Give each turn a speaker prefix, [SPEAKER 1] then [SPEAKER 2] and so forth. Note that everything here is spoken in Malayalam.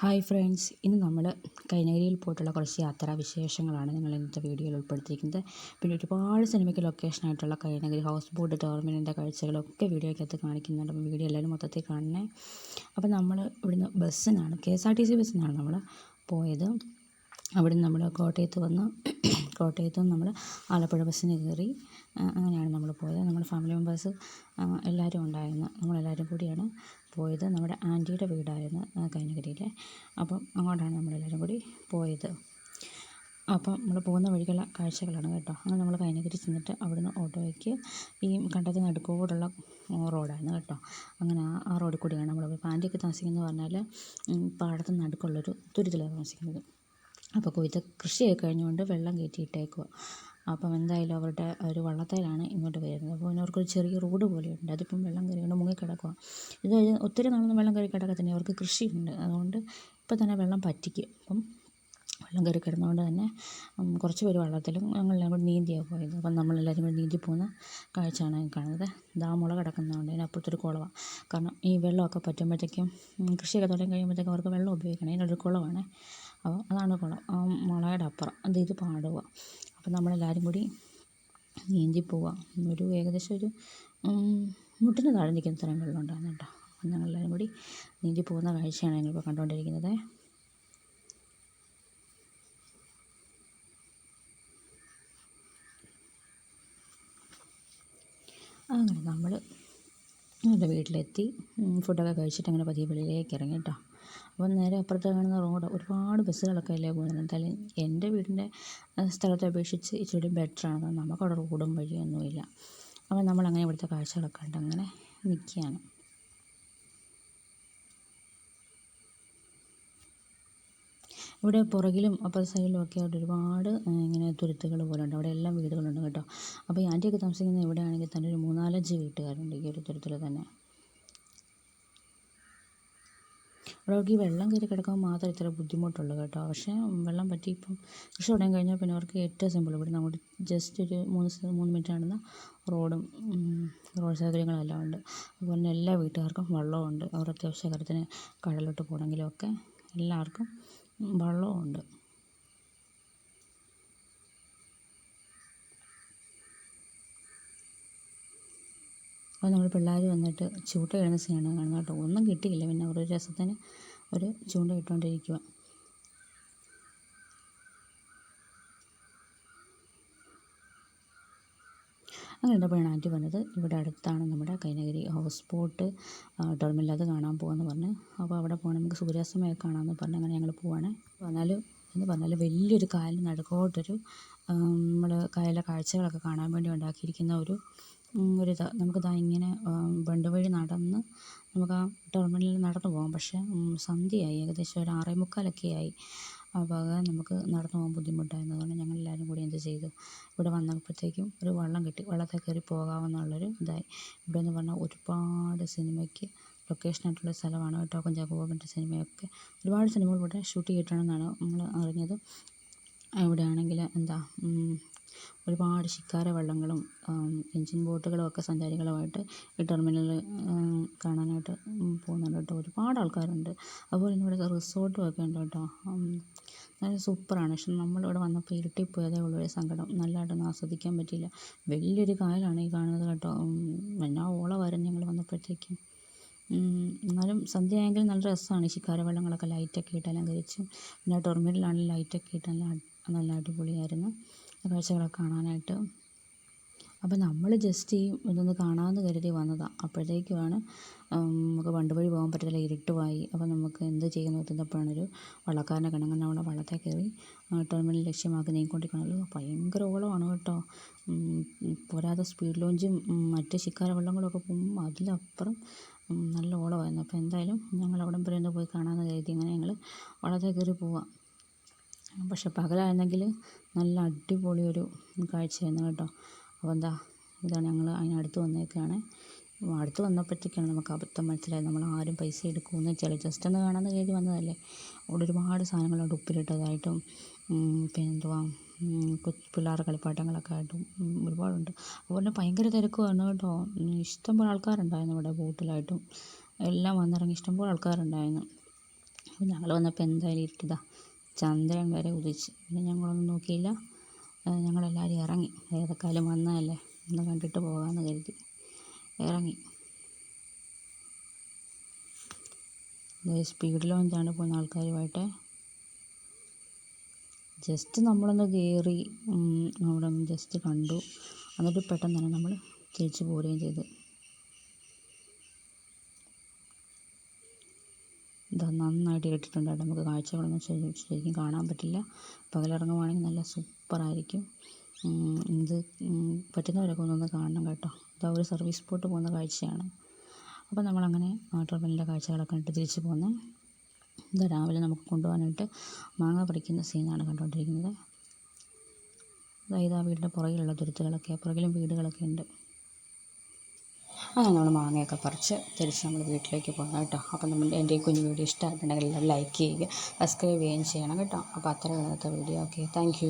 [SPEAKER 1] ഹായ് ഫ്രണ്ട്സ് ഇന്ന് നമ്മൾ കൈനഗരിയിൽ പോയിട്ടുള്ള കുറച്ച് യാത്രാ വിശേഷങ്ങളാണ് നിങ്ങൾ ഇന്നത്തെ വീഡിയോയിൽ ഉൾപ്പെടുത്തിയിരിക്കുന്നത്. പിന്നെ ഒരുപാട് സിനിമയ്ക്ക് ലൊക്കേഷനായിട്ടുള്ള കൈനഗരി ഹൗസ് ബോട്ട് ടെർമിനലിന്റെ കാഴ്ചകളൊക്കെ വീഡിയോയ്ക്കകത്ത് കാണിക്കുന്നുണ്ട്. അപ്പോൾ വീഡിയോ എല്ലാവരും മൊത്തത്തിൽ കാണണേ. അപ്പോൾ നമ്മൾ ഇവിടുന്ന് ബസ്സിനാണ് K S R T C ബസ്സിനാണ് നമ്മൾ പോയത്. അവിടുന്ന് നമ്മൾ കോട്ടയത്ത് വന്ന് കോട്ടയത്ത് നമ്മൾ ആലപ്പുഴ ബസ്സിന് കയറി അങ്ങനെയാണ് നമ്മൾ പോയത്. നമ്മുടെ ഫാമിലി മെമ്പേഴ്സ് എല്ലാവരും ഉണ്ടായിരുന്നു. നമ്മളെല്ലാവരും കൂടിയാണ് പോയത്. നമ്മുടെ ആന്റിയുടെ വീടായിരുന്നു കൈനഗിരിയിലെ. അപ്പം അങ്ങോട്ടാണ് നമ്മളെല്ലാവരും കൂടി പോയത്. അപ്പം നമ്മൾ പോകുന്ന വഴിക്കുള്ള കാഴ്ചകളാണ് കേട്ടോ. അങ്ങനെ നമ്മൾ കൈനഗിരി ചെന്നിട്ട് അവിടുന്ന് ഓട്ടോയ്ക്ക് ഈ കണ്ടത്തിന് നടുക്കോടുള്ള റോഡായിരുന്നു കേട്ടോ. അങ്ങനെ ആ റോഡിൽ കൂടിയാണ് നമ്മൾ പാന്റിയൊക്കെ താമസിക്കുന്നത് പറഞ്ഞാൽ പാടത്തിന് നടുക്കുള്ളൊരു തുരുത്തിലാണ് താമസിക്കുന്നത്. അപ്പോൾ കൊയ്ത്ത് കൃഷിയൊക്കെ കഴിഞ്ഞുകൊണ്ട് വെള്ളം കയറ്റിയിട്ടേക്കുക അപ്പം എന്തായാലും അവരുടെ ഒരു വള്ളത്തേലാണ് ഇങ്ങോട്ട് വരുന്നത്. അപ്പോൾ പിന്നെ അവർക്കൊരു ചെറിയ റോഡ് പോലെയുണ്ട്. അതിപ്പം വെള്ളം കയറിക്കൊണ്ട് മുങ്ങിക്കിടക്കുക ഇത് ഒത്തിരി നാളൊന്നും വെള്ളം കയറി കിടക്കത്തില്ല. അവർക്ക് കൃഷിയുണ്ട്. അതുകൊണ്ട് ഇപ്പം തന്നെ വെള്ളം പറ്റിക്കും. അപ്പം വെള്ളം കയറി കിടന്നുകൊണ്ട് തന്നെ കുറച്ച് പേര് വള്ളത്തിലും ഞങ്ങളെല്ലാം കൂടി നീന്തിയാണ് പോയത്. അപ്പം നമ്മളെല്ലാവരും കൂടി നീന്തി പോകുന്ന കാഴ്ചയാണ് കാണുന്നത്. ദാ മുള കിടക്കുന്നതുകൊണ്ട് അതിനപ്പുറത്തൊരു കുളമാണ് കാരണം ഈ വെള്ളമൊക്കെ പറ്റുമ്പോഴത്തേക്കും കൃഷിയൊക്കെ തുടങ്ങി കഴിയുമ്പോഴത്തേക്കും അവർക്ക് വെള്ളം ഉപയോഗിക്കണം. അതിനൊരു കുളമാണ് അപ്പോൾ അതാണ് കുളം ആ മുളയുടെ അപ്പുറം. അത് ഇത് പാടുക അപ്പോൾ നമ്മളെല്ലാവരും കൂടി നീന്തി പോവുക ഒരു ഏകദേശം ഒരു മുട്ടിന് താഴെ നിൽക്കുന്ന സ്ഥലം വെള്ളമുണ്ടായിരുന്നു കേട്ടോ. അപ്പം ഞങ്ങളെല്ലാവരും കൂടി നീന്തി പോകുന്ന കാഴ്ചയാണ് ഞങ്ങളിപ്പോൾ കണ്ടുകൊണ്ടിരിക്കുന്നത്. അങ്ങനെ നമ്മൾ നമ്മുടെ വീട്ടിലെത്തി ഫുഡൊക്കെ കഴിച്ചിട്ട് അങ്ങനെ പതിയെ വെളിയിലേക്ക് ഇറങ്ങി കേട്ടോ. അപ്പം നേരെ അപ്പുറത്ത് കാണുന്ന റോഡ് ഒരുപാട് ബസ്സുകളൊക്കെ അല്ലേ പോകുന്നത്? എന്തായാലും എന്റെ വീടിന്റെ സ്ഥലത്തെ അപേക്ഷിച്ച് ഇച്ചിരി ബെറ്ററാണ് നമുക്കവിടെ റോഡും വഴിയൊന്നുമില്ല. അപ്പം നമ്മളങ്ങനെ ഇവിടുത്തെ കാഴ്ചകളൊക്കെ കണ്ട് അങ്ങനെ നിൽക്കുകയാണ്. ഇവിടെ പുറകിലും അപ്പുറ സൈഡിലും ഒക്കെ ആയിട്ട് ഒരുപാട് ഇങ്ങനെ തുരുത്തുകൾ പോലെ ഉണ്ട്. അവിടെ എല്ലാം വീടുകളുണ്ട് കേട്ടോ. അപ്പോൾ ഈ ആന്റിയൊക്കെ താമസിക്കുന്നത് എവിടെയാണെങ്കിൽ തന്നെ ഒരു മൂന്നാലഞ്ച് വീട്ടുകാരുണ്ട് ഈ ഒരു തുരുത്തിൽ തന്നെ. അവർക്ക് ഈ വെള്ളം കയറി കിടക്കാൻ മാത്രമേ ഇത്ര ബുദ്ധിമുട്ടുള്ളൂ കേട്ടോ. പക്ഷേ വെള്ളം പറ്റി ഇപ്പം കൃഷി തുടങ്ങി കഴിഞ്ഞാൽ പിന്നെ അവർക്ക് ഏറ്റവും സിമ്പിൾ ഇവിടെ അങ്ങോട്ട് ജസ്റ്റ് ഒരു മൂന്ന് മൂന്ന് മിനിറ്റ് നടന്ന റോഡും റോഡ് സൗകര്യങ്ങളെല്ലാം ഉണ്ട്. അതുപോലെ തന്നെ എല്ലാ വീട്ടുകാർക്കും വെള്ളമുണ്ട് അവർ അത്യാവശ്യ കാര്യത്തിന് പോകണമെങ്കിലും ഒക്കെ എല്ലാവർക്കും വെള്ളമുണ്ട് അപ്പോൾ നമ്മൾ പിള്ളേർ വന്നിട്ട് ചൂണ്ട ഇടുന്ന സീനാണ് കാണുന്നത് കേട്ടോ. ഒന്നും കിട്ടിയില്ല. പിന്നെ അവർ ഒരു രസത്തിന് ഒരു ചൂണ്ട ഇട്ടുകൊണ്ടിരിക്കുക അങ്ങനെ ഇട്ടപ്പോഴാണ് ആന്റി വന്നത് ഇവിടെ അടുത്താണ് നമ്മുടെ കൈനഗിരി ഹൗസ് ബോട്ട് ടെർമിനൽ അത് കാണാൻ പോകാമെന്ന് പറഞ്ഞ്. അപ്പോൾ അവിടെ പോകണം. നമുക്ക് സൂര്യാസ്തമയമൊക്കെ കാണാമെന്ന് പറഞ്ഞ് അങ്ങനെ ഞങ്ങൾ പോവാണ്. വന്നാൽ എന്ന് പറഞ്ഞാൽ വലിയൊരു കായലിന് നടുക്കോട്ടൊരു നമ്മൾ കായലിലെ കാഴ്ചകളൊക്കെ കാണാൻ വേണ്ടി ഉണ്ടാക്കിയിരിക്കുന്ന ഒരു ഒരു നമുക്ക് ദാ ഇങ്ങനെ ബണ്ട് വഴി നടന്ന് നമുക്ക് ആ ടെർമിനലിൽ നടന്നു പോകാം. പക്ഷേ സന്ധ്യയായി ഏകദേശം ഒരു ആറേ മുക്കാലൊക്കെ ആയി അപ്പോൾ നമുക്ക് നടന്നു പോകാൻ ബുദ്ധിമുട്ടായിരുന്നു അതുകൊണ്ട് ഞങ്ങൾ എല്ലാവരും കൂടി എന്ത് ചെയ്തു? ഇവിടെ വന്നപ്പോഴത്തേക്കും ഒരു വള്ളം കിട്ടി വള്ളത്തിൽ കയറി പോകാമെന്നുള്ളൊരു ഇതായി. ഇവിടെ എന്ന് പറഞ്ഞാൽ ഒരുപാട് സിനിമയ്ക്ക് ലൊക്കേഷനായിട്ടുള്ള സ്ഥലമാണ് കേട്ടോ. കുഞ്ചാക്കോ ബോബന്റെ സിനിമയൊക്കെ. ഒരുപാട് സിനിമകൾ ഇവിടെ ഷൂട്ട് ചെയ്തിട്ടുണ്ടെന്നാണ് നമ്മൾ അറിഞ്ഞത്. ഇവിടെയാണെങ്കിൽ എന്താ ഒരുപാട് ശിക്കാര വള്ളങ്ങളും എഞ്ചിൻ ബോട്ടുകളും ഒക്കെ സഞ്ചാരികളുമായിട്ട് ഈ ടെർമിനൽ കാണാനായിട്ട് പോകുന്നുണ്ട് കേട്ടോ. ഒരുപാട് ആൾക്കാരുണ്ട്. അതുപോലെ തന്നെ ഇവിടെ റിസോർട്ടും ഒക്കെ ഉണ്ട് കേട്ടോ. നല്ല സൂപ്പറാണ്. പക്ഷെ നമ്മളിവിടെ വന്നപ്പോൾ ഇരുട്ടിപ്പോയതേ ഒരു സങ്കടം. നല്ലതായിട്ടൊന്നും ആസ്വദിക്കാൻ പറ്റിയില്ല. വലിയൊരു കായലാണ് ഈ കാണുന്നത് കേട്ടോ. എന്നാ ഓളമായിരുന്നു ഞങ്ങൾ വന്നപ്പോഴത്തേക്കും. എന്നാലും സന്ധ്യയായെങ്കിൽ നല്ല രസമാണ് ഈ ശിക്കാര വെള്ളങ്ങളൊക്കെ ലൈറ്റൊക്കെ ഇട്ട് അലങ്കരിച്ചും. പിന്നെ ടെർമിനലാണെങ്കിൽ ലൈറ്റൊക്കെ ഇട്ട് നല്ല നല്ല അടിപൊളിയായിരുന്നു. കാഴ്ചകളൊക്കെ കാണാനായിട്ട്. അപ്പോൾ നമ്മൾ ജസ്റ്റ് ഈ ഇതൊന്ന് കാണാമെന്ന് കരുതി വന്നതാണ് അപ്പോഴത്തേക്കുമാണ് നമുക്ക് വണ്ടി വഴി പോകാൻ പറ്റത്തില്ല ഇരുട്ടുമായി അപ്പോൾ നമുക്ക് എന്ത് ചെയ്യുന്നു എത്തുന്നപ്പോഴാണ് ഒരു വള്ളക്കാരനെ കണ്ടു നമ്മളെ വള്ളത്തെ കയറി ടെർമിനൽ ലക്ഷ്യമാക്കി നീങ്ങിക്കൊണ്ടിരിക്കണല്ലോ ഭയങ്കര ഓളമാണ് കേട്ടോ. പോരാതെ സ്പീഡ് ലോഞ്ചും മറ്റ് ശിക്കാര വള്ളങ്ങളൊക്കെ പോകുമ്പോൾ അതിലപ്പുറം നല്ല ഓളമായിരുന്നു. അപ്പോൾ എന്തായാലും ഞങ്ങൾ അവിടം വരെ ഒന്ന് പോയി കാണാമെന്ന് കരുതി അങ്ങനെ ഞങ്ങൾ വള്ളത്തിൽ കയറി പോവാം. പക്ഷെ പകലായിരുന്നെങ്കിൽ നല്ല അടിപൊളി ഒരു കാഴ്ചയായിരുന്നു കേട്ടോ. അപ്പോൾ എന്താ ഇതാണ് ഞങ്ങൾ അതിനടുത്ത് വന്നേക്കാണ്. അടുത്ത് വന്നപ്പോഴത്തേക്കാണ് നമുക്ക് അബദ്ധം മനസ്സിലായത്. നമ്മൾ ആരും പൈസ എടുക്കുമെന്ന് വെച്ചാൽ ജസ്റ്റ് ഒന്ന് കാണാമെന്ന് കരുതി വന്നതല്ലേ. അവിടെ ഒരുപാട് സാധനങ്ങളുണ്ട് ഉപ്പിലിട്ടതായിട്ടും പിന്നെ എന്തുവാ കൊച്ചു പിള്ളേരുടെ കളിപ്പാട്ടങ്ങളൊക്കെ ആയിട്ടും ഒരുപാടുണ്ട്. അതുപോലെ ഭയങ്കര തിരക്കുമാണ് കേട്ടോ. ഇഷ്ടംപോലെ ആൾക്കാരുണ്ടായിരുന്നു ഇവിടെ ബോട്ടിലായിട്ടും. എല്ലാം വന്നിറങ്ങി ഇഷ്ടംപോലെ ആൾക്കാരുണ്ടായിരുന്നു. അപ്പോൾ ഞങ്ങൾ വന്നപ്പോൾ എന്തായാലും ഇരുട്ടിതാ. ചന്ദ്രൻ വരെ ഉദിച്ച്. പിന്നെ ഞങ്ങളൊന്നും നോക്കിയില്ല. ഞങ്ങളെല്ലാവരും ഇറങ്ങി. ഏതൊക്കെയാലും വന്നതല്ലേ. ഒന്ന് കണ്ടിട്ട് പോകാമെന്ന് കരുതി. ഇറങ്ങി. സ്പീഡ് ലോഞ്ചാണ് പോകുന്ന ആൾക്കാരുമായിട്ട്. ജസ്റ്റ് നമ്മളൊന്ന് കയറി അവിടെ ജസ്റ്റ് കണ്ടു. എന്നിട്ട് പെട്ടെന്ന് തന്നെ നമ്മൾ തിരിച്ചു പോരുകയും ചെയ്തു. ഇതാ നന്നായിട്ട് ഇട്ടിട്ടുണ്ട് അവിടെ നമുക്ക് കാഴ്ചകളൊന്നും ശരിക്കും കാണാൻ പറ്റില്ല. പകലിറങ്ങുവാണെങ്കിൽ നല്ല സൂപ്പറായിരിക്കും. ഇത് പറ്റുന്നവരൊക്കെ ഒന്നൊന്ന് കാണണം കേട്ടോ. ഇതാ ഒരു സർവീസ് ബോട്ട് പോകുന്ന കാഴ്ചയാണ്. അപ്പോൾ നമ്മളങ്ങനെ ടെർമിനലിലെ കാഴ്ചകളൊക്കെ കണ്ടിട്ട് തിരിച്ചു പോകുന്നത് ഇതാ രാവിലെ നമുക്ക് കൊണ്ടുപോകാനായിട്ട് മാങ്ങ പറിക്കുന്ന സീനാണ് കണ്ടുകൊണ്ടിരിക്കുന്നത്. അതായത് ആ വീടിന്റെ പുറകിലുള്ള തുരുത്തുകളൊക്കെ പുറകിലും വീടുകളൊക്കെ ഉണ്ട്. അങ്ങനെ നമ്മൾ മാങ്ങയൊക്കെ പറിച്ച് തിരിച്ച് നമ്മൾ വീട്ടിലേക്ക് പോകണം കേട്ടോ. അപ്പം നമ്മൾ എന്റെ ഈ കുഞ്ഞു വീഡിയോ ഇഷ്ടമായിട്ടുണ്ടെങ്കിൽ ലൈക്ക് ചെയ്യുക സബ്സ്ക്രൈബ് ചെയ്യുകയും ചെയ്യണം കേട്ടോ. അപ്പോൾ അത്രയും ഇന്നത്തെ വീഡിയോ ഓക്കെ താങ്ക്